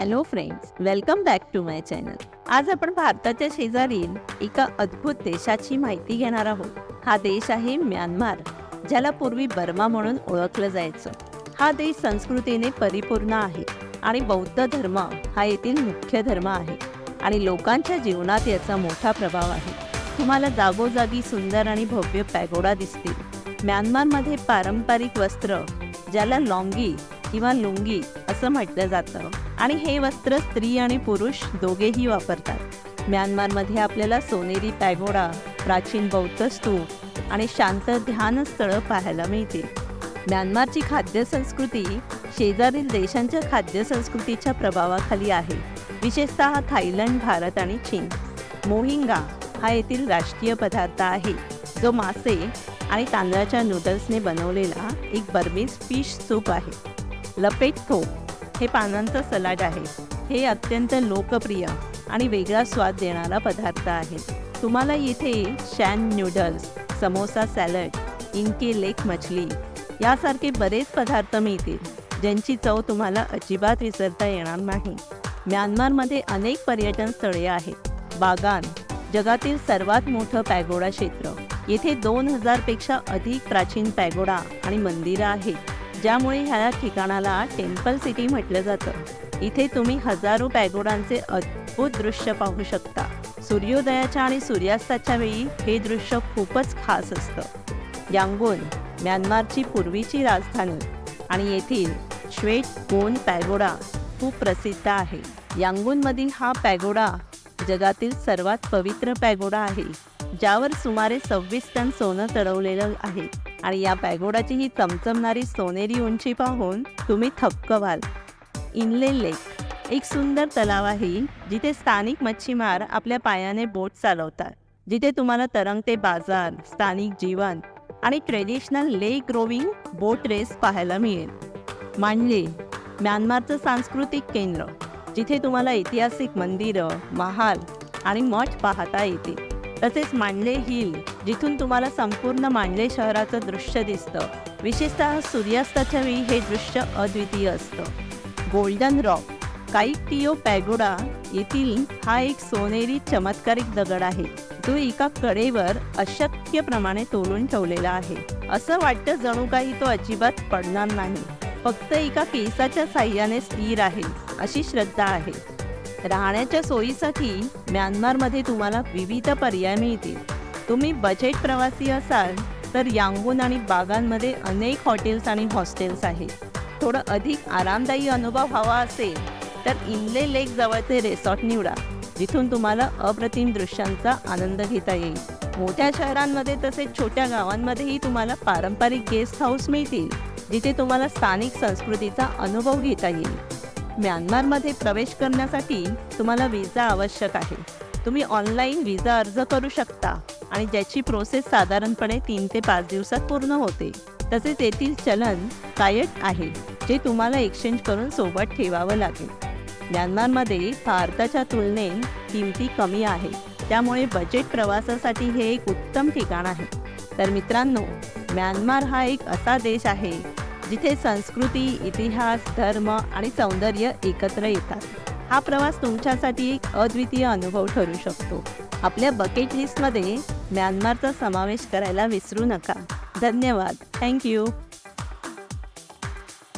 Hello friends welcome back to my channel आज आपण भारताच्या शेजारील एका अद्भुत देशाची माहिती घेणार आहोत. हा देश आहे म्यानमार ज्याला पूर्वी बर्मा म्हणून ओळखलं जायचं. हा देश संस्कृतीने परिपूर्ण आहे आणि बौद्ध धर्म हा येथील मुख्य धर्म आहे. आणि लोकांच्या जीवनात याचा मोठा प्रभाव आहे. तुम्हाला जागोजागी सुंदर आणि भव्य पॅगोडा दिसतील. म्यानमारमध्ये पारंपरिक वस्त्र ज्याला लॉंगी किंवा लुंगी असं म्हटलं जातं. आणि हे वस्त्र स्त्री आणि पुरुष दोघेही वापरतात. म्यानमारमध्ये आपल्याला सोनेरी पॅगोडा प्राचीन बौद्ध स्तूप आणि शांत ध्यान स्थळं पाहायला मिळतील. म्यानमारची खाद्य संस्कृती शेजारील देशांच्या खाद्य संस्कृतीच्या प्रभावाखाली आहे. विशेषतः थायलंड भारत आणि चीन. मोहिंगा हा येथील राष्ट्रीय पदार्थ आहे. जो मासे आणि तांदळाच्या नूडल्सने बनवलेला एक बर्मीज फिश सूप आहे. लपेट थोप हे पानांचं सलाड आहे. हे अत्यंत लोकप्रिय आणि वेगळा स्वाद देणारा पदार्थ आहे. तुम्हाला इथे शॅन नूडल्स समोसा सॅलड इनके लेक मछली यासारखे बरेच पदार्थ मिळतील ज्यांची चव तुम्हाला अजिबात विसरता येणार नाही. म्यानमारमध्ये अनेक पर्यटन स्थळे आहेत. बागान जगातील सर्वात मोठं पॅगोडा क्षेत्र. येथे दोन हजारपेक्षा अधिक प्राचीन पॅगोडा आणि मंदिरं आहेत. ज्यामुळे ह्या ठिकाणाला टेम्पल सिटी म्हटलं जातं. इथे तुम्ही हजारो पॅगोडांचे अद्भुत दृश्य पाहू शकता. सूर्योदयाच्या आणि सूर्यास्ताच्या वेळी हे दृश्य खूपच खास असतं. यांगोन म्यानमारची पूर्वीची राजधानी आणि येथील श्वेत गोन पॅगोडा खूप प्रसिद्ध आहे. यांगूनमधील हा पॅगोडा जगातील सर्वात पवित्र पॅगोडा आहे ज्यावर सुमारे सव्वीस टन सोनं चढवलेलं आहे. आणि या पॅगोडाची ही चमचमणारी सोनेरी उंची पाहून तुम्ही थक्क व्हाल इनले लेक एक सुंदर तलाव आहे जिथे स्थानिक मच्छीमार आपल्या पायाने बोट चालवतात. जिथे तुम्हाला तरंगते बाजार स्थानिक जीवन आणि traditional lake rowing boat race पाहायला मिळेल. मांडले म्यानमारचं सांस्कृतिक केंद्र जिथे तुम्हाला ऐतिहासिक मंदिरं महाल आणि मठ पाहता येतील. तसेच मांडले हिल जिथून तुम्हाला संपूर्ण मांडले शहराचं दृश्य दिसतं. विशेषतः सूर्यास्ताच्या वेळी हे दृश्य अद्वितीय असतं. गोल्डन रॉक काईटियो पॅगोडा येथील हा एक सोनेरी चमत्कारिक दगड आहे. तो एका कडेवर अशक्यप्रमाणे तोलून ठेवलेला आहे. असं वाटतं जणू काही तो अजिबात पडणार नाही. फक्त एका केसाच्या साह्याने स्थिर आहे अशी श्रद्धा आहे. राहण्याच्या सोयीसाठी म्यानमारमध्ये तुम्हाला विविध पर्याय मिळतील. तुम्ही बजेट प्रवासी असाल तर यांगून आणि बागांमध्ये अनेक हॉटेल्स आणि हॉस्टेल्स आहेत. थोडं अधिक आरामदायी अनुभव हवा असेल तर इनले लेक जवळचे रेसॉर्ट निवडा. जिथून तुम्हाला अप्रतिम दृश्यांचा आनंद घेता येईल. मोठ्या शहरांमध्ये तसेच छोट्या गावांमध्येही तुम्हाला पारंपरिक गेस्ट हाऊस मिळतील जिथे तुम्हाला स्थानिक संस्कृतीचा अनुभव घेता येईल. म्यानमारमध्ये प्रवेश करण्यासाठी तुम्हाला विजा आवश्यक आहे. तुम्ही ऑनलाईन विजा अर्ज करू शकता आणि ज्याची प्रोसेस साधारणपणे तीन ते पाच दिवसात पूर्ण होते. तसेच येथील चलन कायट आहे जे तुम्हाला एक्सचेंज करून सोबत ठेवावं लागेल. म्यानमारमध्ये भारताच्या तुलनेत किमती कमी आहे. त्यामुळे बजेट प्रवासासाठी हे एक उत्तम ठिकाण आहे. तर मित्रांनो म्यानमार हा एक असा देश आहे जिथे संस्कृती इतिहास धर्म आणि सौंदर्य एकत्र येतात. हा प्रवास तुमच्यासाठी एक अद्वितीय अनुभव ठरू शकतो. आपल्या बकेट लिस्टमध्ये म्यानमारचा समावेश करायला विसरू नका. धन्यवाद. थँक्यू